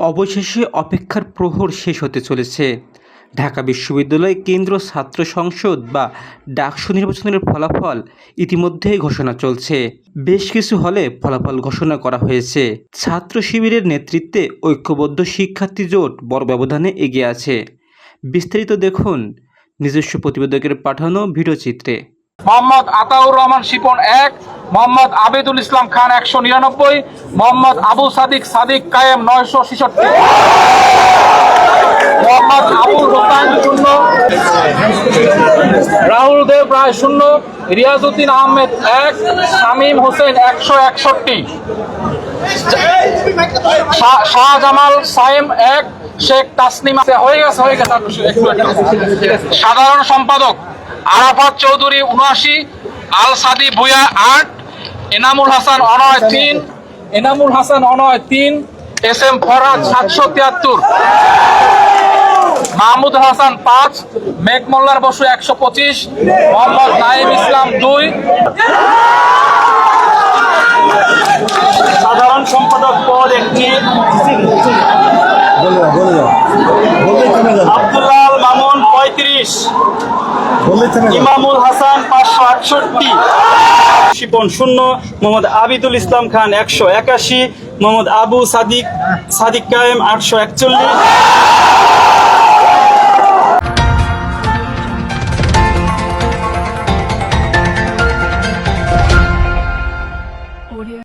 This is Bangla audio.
অবশেষে অপেক্ষার প্রহর শেষ হতে চলেছে। ঢাকা বিশ্ববিদ্যালয় কেন্দ্র ছাত্র সংসদ বা ডাকসু নির্বাচনের ফলাফল ইতিমধ্যেই ঘোষণা চলছে। বেশ কিছু হলে ফলাফল ঘোষণা করা হয়েছে। ছাত্র শিবিরের নেতৃত্বে ঐক্যবদ্ধ শিক্ষার্থী জোট বড় ব্যবধানে এগিয়ে আছে। বিস্তারিত দেখুন নিজস্ব প্রতিবেদকের পাঠানো ভিডিওচিত্রে মোহাম্মদ আতাউর রহমান শিপন এক মোহাম্মদ আবেদুল ইসলাম খান একশো নিরানব্বই, মোহাম্মদ আবু সাদিক সাদিক কায়েম নয়শো ছেষট্টি। মোহাম্মদ আবুল হোসেন শূন্য। রাহুল দেব রায় শূন্য, রিয়াজউদ্দিন আহমেদ এক, শামীম হোসেন একশো একষট্টি। শাহ- শাহজামাল সাইম এক, শেখ তাসনিম হয়ে গেছে হয়ে গেছে সাধারণ সম্পাদক আরাফাত চৌধুরী উনআশি, আল সাদি ভুয়া আট এনামুল হাসান অনয় তিন এনামুল হাসান অনয় তিন এস এম ফরাজ সাতশো তিয়াত্তর। মাহমুদ হাসান পাঁচ মেঘ মোল্লার বসু একশো পঁচিশ মোহাম্মদ নাইম ইসলাম দুই। সাধারণ সম্পাদক পদ একটি। আব্দুল্লাহ মামুন পঁয়ত্রিশ। ইমামুল হাসান পাঁচশো আটষট্টি। শিপন শূন্য মোহাম্মদ আবিদুল ইসলাম খান একশো একাশি মোহাম্মদ আবু সাদিক সাদিক কায়েম আটশো একচল্লিশ।